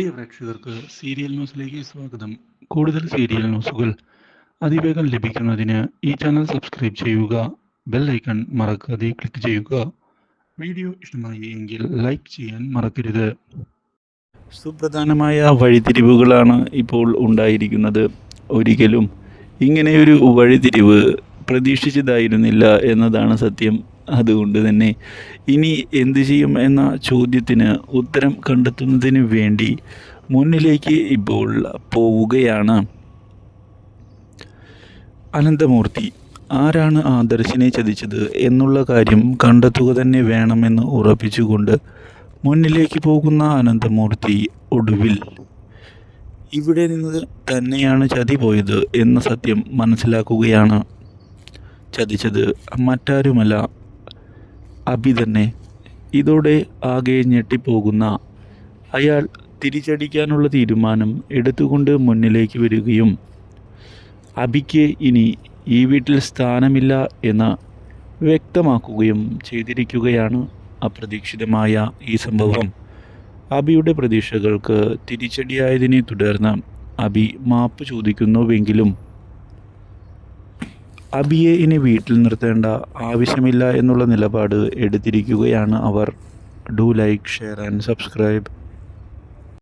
പ്രിയ പ്രേക്ഷകർക്ക് സീരിയൽ ന്യൂസിലേക്ക് സ്വാഗതം. കൂടുതൽ സീരിയൽ ന്യൂസുകൾ അതിവേഗം ലഭിക്കുന്നതിന് ഈ ചാനൽ സബ്സ്ക്രൈബ് ചെയ്യുക ബെൽ ഐക്കൺ മറക്കാതെ ക്ലിക്ക് ചെയ്യുക. വീഡിയോ ഇഷ്ടമായി എങ്കിൽ ലൈക്ക് ചെയ്യാൻ മറക്കരുത്. സുപ്രധാനമായ വഴിതിരിവുകളാണ് ഇപ്പോൾ ഉണ്ടായിരിക്കുന്നത്. ഒരിക്കലും ഇങ്ങനെയൊരു വഴിതിരിവ് പ്രതീക്ഷിച്ചതായിരുന്നില്ല എന്നതാണ് സത്യം. അതുകൊണ്ട് തന്നെ ഇനി എന്തു ചെയ്യും എന്ന ചോദ്യത്തിന് ഉത്തരം കണ്ടെത്തുന്നതിന് വേണ്ടി മുന്നിലേക്ക് ഇപ്പോൾ പോവുകയാണ്. അനന്തമൂർത്തി ആരാണ് ആദർശിനെ ചതിച്ചത് എന്നുള്ള കാര്യം കണ്ടെത്തുക തന്നെ വേണമെന്ന് ഉറപ്പിച്ചുകൊണ്ട് മുന്നിലേക്ക് പോകുന്ന അനന്തമൂർത്തി ഒടുവിൽ ഇവിടെ നിന്ന് തന്നെയാണ് ചതി പോയത് എന്ന സത്യം മനസ്സിലാക്കുകയാണ്. ചതിച്ചത് മറ്റാരുമല്ല അഭി തന്നെ ഇതോടെ ആകെ ഞെട്ടിപ്പോകുന്ന അയാൾ തിരിച്ചടിക്കാനുള്ള തീരുമാനം എടുത്തുകൊണ്ട് മുന്നിലേക്ക് വരികയും അബിക്ക് ഇനി ഈ വീട്ടിൽ സ്ഥാനമില്ല എന്ന് വ്യക്തമാക്കുകയും ചെയ്തിരിക്കുകയാണ് അപ്രതീക്ഷിതമായ ഈ സംഭവം. അബിയുടെ പ്രതീക്ഷകൾക്ക് തിരിച്ചടിയായതിനെ തുടർന്ന് അബി മാപ്പ് ചോദിക്കുന്നുവെങ്കിലും അബിയെ ഇനി വീട്ടിൽ നിർത്തേണ്ട ആവശ്യമില്ല എന്നുള്ള നിലപാട് എടുത്തിരിക്കുകയാണ് അവർ. Do like share and subscribe.